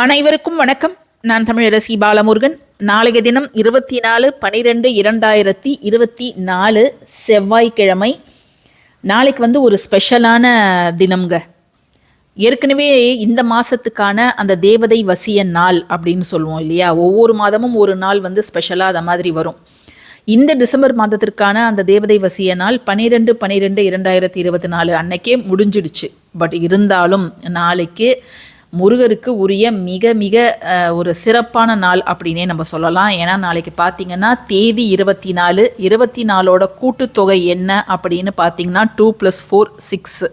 அனைவருக்கும் வணக்கம். நான் தமிழரசி பாலமுருகன். நாளைய தினம் இருபத்தி நாலு பனிரெண்டு இரண்டாயிரத்தி இருபத்தி நாலு செவ்வாய்க்கிழமை. நாளைக்கு வந்து ஒரு ஸ்பெஷலான தினம்ங்க. ஏற்கனவே இந்த மாதத்துக்கான அந்த தேவதை வசிய நாள் அப்படின்னு சொல்லுவோம் இல்லையா? ஒவ்வொரு மாதமும் ஒரு நாள் வந்து ஸ்பெஷலாக அந்த மாதிரி வரும். இந்த டிசம்பர் மாதத்திற்கான அந்த தேவதை வசிய நாள் பனிரெண்டு பனிரெண்டு இரண்டாயிரத்தி இருபத்தி நாலு அன்னைக்கே முடிஞ்சிடுச்சு. பட் இருந்தாலும் நாளைக்கு முருகருக்கு உரிய மிக மிக ஒரு சிறப்பான நாள் அப்படின்னே நம்ம சொல்லலாம். ஏன்னா நாளைக்கு பார்த்தீங்கன்னா தேதி இருபத்தி நாலு இருபத்தி நாலோட கூட்டுத்தொகை என்ன அப்படின்னு பார்த்தீங்கன்னா டூ ப்ளஸ் ஃபோர் சிக்ஸு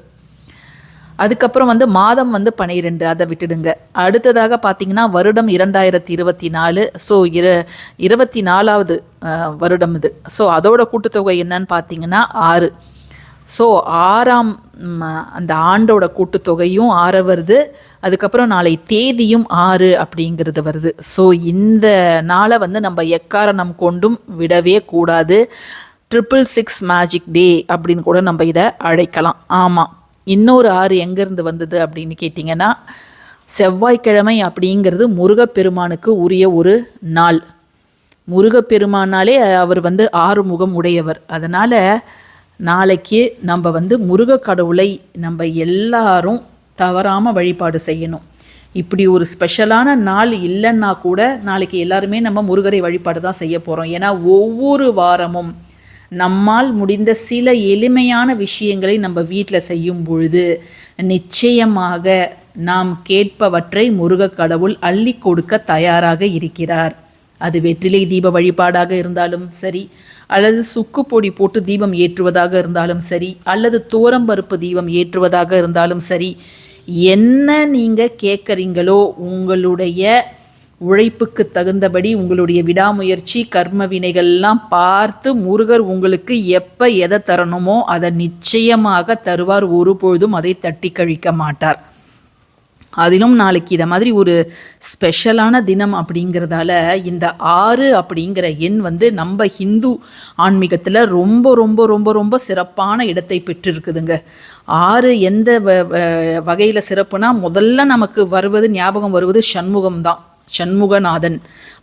அதுக்கப்புறம் வந்து மாதம் வந்து பன்னிரெண்டு அதை விட்டுடுங்க. அடுத்ததாக பார்த்தீங்கன்னா வருடம் இரண்டாயிரத்தி இருபத்தி நாலு ஸோ இர இருபத்தி நாலாவது வருடம் இது. ஸோ அதோட கூட்டுத்தொகை என்னன்னு பார்த்தீங்கன்னா ஆறு. ஸோ ஆறாம் அந்த ஆண்டோட கூட்டுத்தொகையும் ஆற வருது. அதுக்கப்புறம் நாளை தேதியும் ஆறு அப்படிங்கிறது வருது. ஸோ இந்த நாளை வந்து நம்ம எக்காரணம் கொண்டும் விடவே கூடாது. ட்ரிபிள் சிக்ஸ் மேஜிக் டே அப்படின்னு கூட நம்ம இதை அழைக்கலாம். ஆமாம் இன்னொரு ஆறு எங்கேருந்து வந்தது அப்படின்னு கேட்டிங்கன்னா செவ்வாய்க்கிழமை அப்படிங்கிறது முருகப்பெருமானுக்கு உரிய ஒரு நாள். முருகப்பெருமானாலே அவர் வந்து ஆறுமுகம் உடையவர். அதனால் நாளைக்கு நம்ம வந்து முருக கடவுளை நம்ம எல்லாரும் தவறாமல் வழிபாடு செய்யணும். இப்படி ஒரு ஸ்பெஷலான நாள் இல்லைன்னா கூட நாளைக்கு எல்லாருமே நம்ம முருகரை வழிபாடு தான் செய்ய போகிறோம் ஏன்னா ஒவ்வொரு வாரமும் நம்மால் முடிந்த சில எளிமையான விஷயங்களை நம்ம வீட்டில் செய்யும் பொழுது நிச்சயமாக நாம் கேட்பவற்றை முருக கடவுள் அள்ளி கொடுக்க தயாராக இருக்கிறார். அது வெற்றிலை தீப வழிபாடாக இருந்தாலும் சரி அல்லது சுக்கு பொடி போட்டு தீபம் ஏற்றுவதாக இருந்தாலும் சரி அல்லது துவரம்பருப்பு தீபம் ஏற்றுவதாக இருந்தாலும் சரி என்ன நீங்கள் கேட்குறீங்களோ உங்களுடைய உழைப்புக்கு தகுந்தபடி உங்களுடைய விடாமுயற்சி கர்ம வினைகள்லாம் பார்த்து முருகர் உங்களுக்கு எப்போ எதை தரணுமோ அதை நிச்சயமாக தருவார். ஒருபொழுதும் அதை தட்டி கழிக்க மாட்டார். அதிலும் நாளைக்கு இதை மாதிரி ஒரு ஸ்பெஷலான தினம் அப்படிங்கிறதால இந்த ஆறு அப்படிங்கிற எண் வந்து நம்ம ஹிந்து ஆன்மீகத்தில் ரொம்ப ரொம்ப ரொம்ப ரொம்ப சிறப்பான இடத்தை பெற்றிருக்குதுங்க. ஆறு எந்த வகையில் சிறப்புனா முதல்ல நமக்கு வருவது ஞாபகம் வருவது சண்முகம் தான். சண்முகநாதன்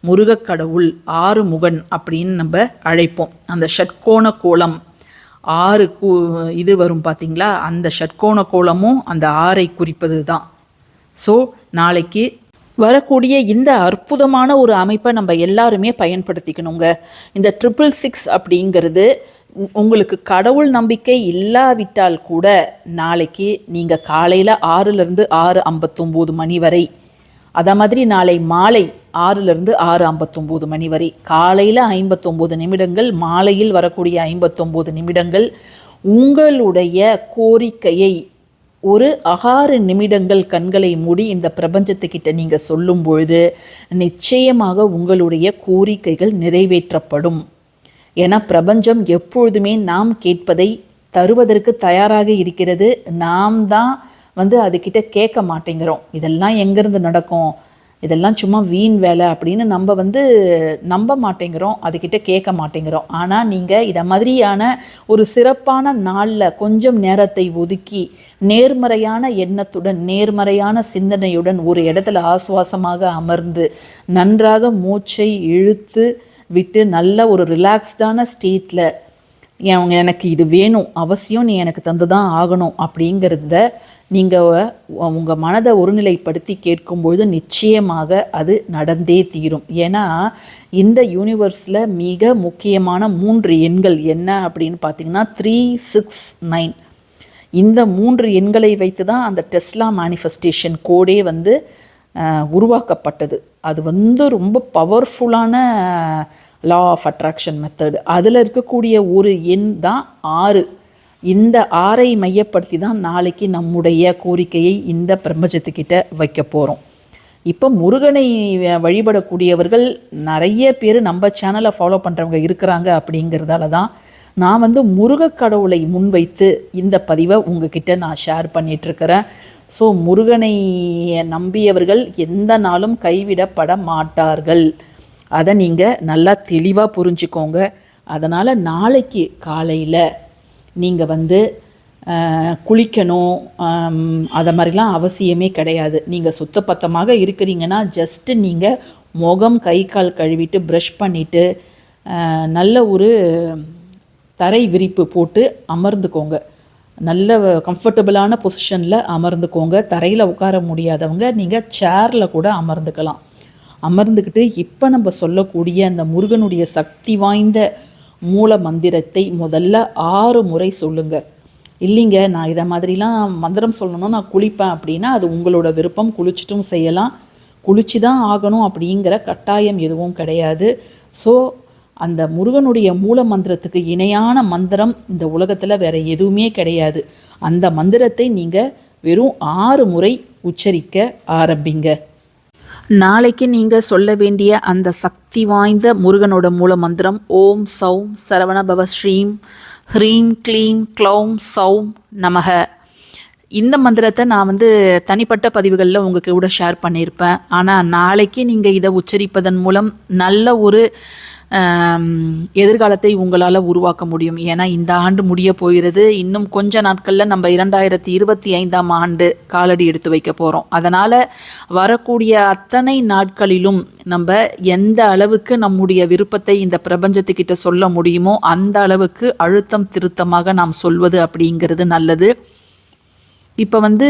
முருகக்கடவுள் ஆறு முகன் அப்படின்னு நம்ம அழைப்போம். அந்த ஷட்கோண கோலம் ஆறு கூ இது வரும் பார்த்தீங்களா அந்த ஷட்கோண கோலமும் அந்த ஆறை குறிப்பது தான் ஸோ நாளைக்கு வரக்கூடிய இந்த அற்புதமான ஒரு அமைப்பை நம்ம எல்லாருமே பயன்படுத்திக்கணுங்க. இந்த ட்ரிபிள் சிக்ஸ் அப்படிங்கிறது உங்களுக்கு கடவுள் நம்பிக்கை இல்லாவிட்டால் கூட நாளைக்கு நீங்கள் காலையில் ஆறுலேருந்து ஆறு ஐம்பத்தொம்போது மணி வரை அதே மாதிரி நாளை மாலை ஆறுலேருந்து ஆறு ஐம்பத்தொம்போது மணி வரை காலையில் ஐம்பத்தொம்போது நிமிடங்கள் மாலையில் வரக்கூடிய ஐம்பத்தொம்போது நிமிடங்கள் உங்களுடைய கோரிக்கையை ஒரு ஆறு நிமிடங்கள் கண்களை மூடி இந்த பிரபஞ்சத்துக்கிட்ட நீங்கள் சொல்லும் பொழுது நிச்சயமாக உங்களுடைய கோரிக்கைகள் நிறைவேற்றப்படும். ஏன்னா பிரபஞ்சம் எப்பொழுதுமே நாம் கேட்பதை தருவதற்கு தயாராக இருக்கிறது. நாம் தான் வந்து அதுக்கிட்ட கேட்க மாட்டேங்கிறோம். இதெல்லாம் எங்கேருந்து நடக்கும்? இதெல்லாம் சும்மா வீண் வேலை அப்படின்னு நம்ம வந்து நம்ப மாட்டேங்கிறோம் அதுக்கிட்ட கேட்க மாட்டேங்கிறோம். ஆனால் நீங்கள் இதை மாதிரியான ஒரு சிறப்பான நாளில் கொஞ்சம் நேரத்தை ஒதுக்கி நேர்மறையான எண்ணத்துடன் நேர்மறையான சிந்தனையுடன் ஒரு இடத்துல ஆசுவாசமாக அமர்ந்து நன்றாக மூச்சை இழுத்து விட்டு நல்ல ஒரு ரிலாக்ஸ்டான ஸ்டேட்டில் எனக்கு இது வேணும் அவசியம் நீ எனக்கு தந்து தான் ஆகணும் அப்படிங்கிறத நீங்கள் உங்கள் மனதை ஒருநிலைப்படுத்தி கேட்கும்பொழுது நிச்சயமாக அது நடந்தே தீரும். ஏன்னா இந்த யூனிவர்ஸில் மிக முக்கியமான மூன்று எண்கள் என்ன அப்படின்னு பார்த்தீங்கன்னா த்ரீ சிக்ஸ் நைன் இந்த மூன்று எண்களை வைத்து தான் அந்த டெஸ்லா மேனிஃபெஸ்டேஷன் கோடே வந்து உருவாக்கப்பட்டது. அது வந்து ரொம்ப பவர்ஃபுல்லான லா ஆஃப் அட்ராக்ஷன் மெத்தடு அதில் இருக்கக்கூடிய ஒரு எண் தான் ஆறு. இந்த ஆறை மையப்படுத்தி தான் நாளைக்கு நம்முடைய கோரிக்கையை இந்த பிரபஞ்சத்துக்கிட்ட வைக்க போகிறோம் இப்போ முருகனை வ- வழிபடக்கூடியவர்கள் நிறைய பேர் நம்ம சேனலை ஃபாலோ பண்ணுறவங்க இருக்கிறாங்க அப்படிங்கிறதால தான் நான் வந்து முருகக் கடவுளை முன்வைத்து இந்த பதிவை உங்ககிட்ட நான் ஷேர் பண்ணிகிட்ருக்கிறேன் ஸோ முருகனை நம்பியவர்கள் எந்த நாளும் கைவிடப்பட மாட்டார்கள். அதை நீங்கள் நல்லா தெளிவாக புரிஞ்சுக்கோங்க. அதனால் நாளைக்கு காலையில் நீங்கள் வந்து குளிக்கணும் அதை மாதிரிலாம் அவசியமே கிடையாது. நீங்கள் சுத்தப்பத்தமாக இருக்கிறீங்கன்னா ஜஸ்ட்டு நீங்கள் முகம் கை கால் கழுவிட்டு ப்ரஷ் பண்ணிவிட்டு நல்ல ஒரு தரை விரிப்பு போட்டு அமர்ந்துக்கோங்க. நல்ல கம்ஃபர்டபுளான பொசிஷனில் அமர்ந்துக்கோங்க. தரையில் உட்கார முடியாதவங்க நீங்கள் சேரில் கூட அமர்ந்துக்கலாம். அமர்ந்துக்கிட்டு இப்போ நம்ம சொல்லக்கூடிய அந்த முருகனுடைய சக்தி வாய்ந்த மூல மந்திரத்தை முதல்ல ஆறு முறை சொல்லுங்க. இல்லைங்க நான் இதை மாதிரிலாம் மந்திரம் சொல்லணும் நான் குளிப்பேன் அப்படின்னா அது உங்களோட விருப்பம் குளிச்சிட்டும் செய்யலாம். குளிச்சு தான் ஆகணும் அப்படிங்கிற கட்டாயம் எதுவும் கிடையாது. ஸோ அந்த முருகனுடைய மூல மந்திரத்துக்கு இணையான மந்திரம் இந்த உலகத்தில் வேற எதுவுமே கிடையாது. அந்த மந்திரத்தை நீங்கள் வெறும் ஆறு முறை உச்சரிக்க ஆரம்பிங்க. நாளைக்கு நீங்கள் சொல்ல வேண்டிய அந்த சக்தி வாய்ந்த முருகனோட மூல மந்திரம் ஓம் சௌம் சரவணபவ ஸ்ரீம் ஹ்ரீம் க்ளீம் க்ளௌம் சௌம் நமக. இந்த மந்திரத்தை நான் வந்து தனிப்பட்ட பதிவுகளில் உங்கள் கூட ஷேர் பண்ணியிருப்பேன். ஆனால் நாளைக்கு நீங்கள் இதை உச்சரிப்பதன் மூலம் நல்ல ஒரு எதிர்காலத்தை உங்களால் உருவாக்க முடியும். ஏன்னா இந்த ஆண்டு முடிய போகிறது. இன்னும் கொஞ்ச நாட்களில் நம்ம இரண்டாயிரத்தி இருபத்தி ஐந்தாம் ஆண்டு காலடி எடுத்து வைக்க போகிறோம் அதனால் வரக்கூடிய அத்தனை நாட்களிலும் நம்ம எந்த அளவுக்கு நம்முடைய விருப்பத்தை இந்த பிரபஞ்சத்துக்கிட்ட சொல்ல முடியுமோ அந்த அளவுக்கு அழுத்தம் திருத்தமாக நாம் சொல்வது அப்படிங்கிறது நல்லது. இப்போ வந்து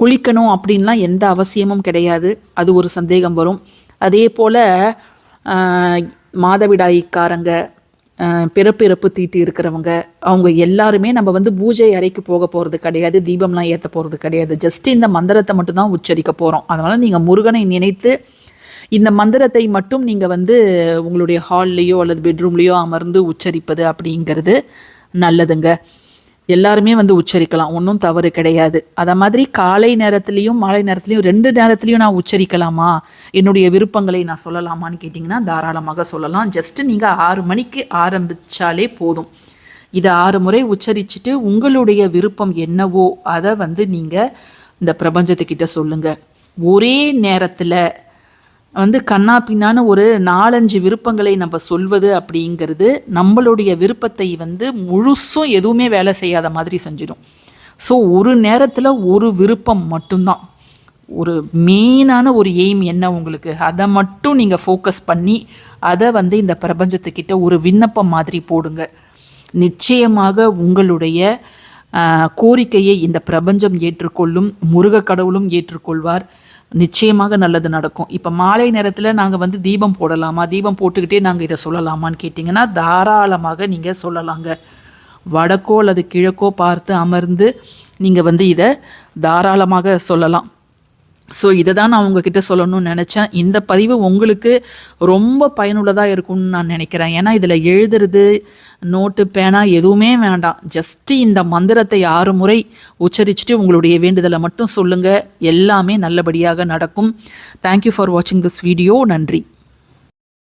குளிக்கணும் அப்படின்லாம் எந்த அவசியமும் கிடையாது. அது ஒரு சந்தேகம் வரும். அதே போல் மாதவிடாய்க்காரங்க பிறப்பிறப்பு பிறப்பு இறப்பு தீட்டு இருக்கிறவங்க அவங்க எல்லாருமே நம்ம வந்து பூஜை அறைக்கு போக போகிறது கிடையாது தீபம்லாம் ஏற்ற போகிறது கிடையாது. ஜஸ்ட் இந்த மந்திரத்தை மட்டும்தான் உச்சரிக்க போகிறோம் அதனால் நீங்கள் முருகனை நினைத்து இந்த மந்திரத்தை மட்டும் நீங்கள் வந்து உங்களுடைய ஹால்லேயோ அல்லது பெட்ரூம்லேயோ அமர்ந்து உச்சரிப்பது அப்படிங்கிறது நல்லதுங்க. எல்லாருமே வந்து உச்சரிக்கலாம். ஒன்றும் தவறு கிடையாது. அதை மாதிரி காலை நேரத்துலையும் மாலை நேரத்துலையும் ரெண்டு நேரத்துலையும் நான் உச்சரிக்கலாமா? என்னுடைய விருப்பங்களை நான் சொல்லலாமான்னு கேட்டிங்கன்னா தாராளமாக சொல்லலாம். ஜஸ்ட் நீங்கள் ஆறு மணிக்கு ஆரம்பித்தாலே போதும். இதை ஆறு முறை உச்சரிச்சுட்டு உங்களுடைய விருப்பம் என்னவோ அதை வந்து நீங்கள் இந்த பிரபஞ்சத்துக்கிட்ட சொல்லுங்கள் ஒரே நேரத்தில் வந்து கண்ணா பின்னான்னு ஒரு நாலஞ்சு விருப்பங்களை நம்ம சொல்வது அப்படிங்கிறது நம்மளுடைய விருப்பத்தை வந்து முழுசும் எதுவுமே வேலை செய்யாத மாதிரி செஞ்சிடும். ஸோ ஒரு நேரத்தில் ஒரு விருப்பம் மட்டும்தான். ஒரு மெயினான ஒரு எய்ம் என்ன உங்களுக்கு? அதை மட்டும் நீங்கள் ஃபோக்கஸ் பண்ணி அதை வந்து இந்த பிரபஞ்சத்துக்கிட்ட ஒரு விண்ணப்பம் மாதிரி போடுங்க. நிச்சயமாக உங்களுடைய கோரிக்கையை இந்த பிரபஞ்சம் ஏற்றுக்கொள்ளும் முருக கடவுளும் ஏற்றுக்கொள்வார். நிச்சயமாக நல்லது நடக்கும். இப்போ மாலை நேரத்தில் நாங்கள் வந்து தீபம் போடலாமா? தீபம் போட்டுக்கிட்டே நாங்கள் இதை சொல்லலாமான்னு கேட்டிங்கன்னா தாராளமாக நீங்கள் சொல்லலாங்க. வடக்கோ அல்லது கிழக்கோ பார்த்து அமர்ந்து நீங்கள் வந்து இதை தாராளமாக சொல்லலாம். ஸோ இதை தான் நான் உங்ககிட்ட சொல்லணும்னு நினச்சேன். இந்த பதிவு உங்களுக்கு ரொம்ப பயனுள்ளதாக இருக்கும்னு நான் நினைக்கிறேன். ஏன்னா இதில் எழுதுறது நோட்டு பேனா எதுவுமே வேண்டாம். ஜஸ்ட்டு இந்த மந்திரத்தை ஆறு முறை உச்சரிச்சுட்டு உங்களுடைய வேண்டுதலை மட்டும் சொல்லுங்கள் எல்லாமே நல்லபடியாக நடக்கும். தேங்க்யூ ஃபார் வாட்சிங் திஸ் வீடியோ நன்றி.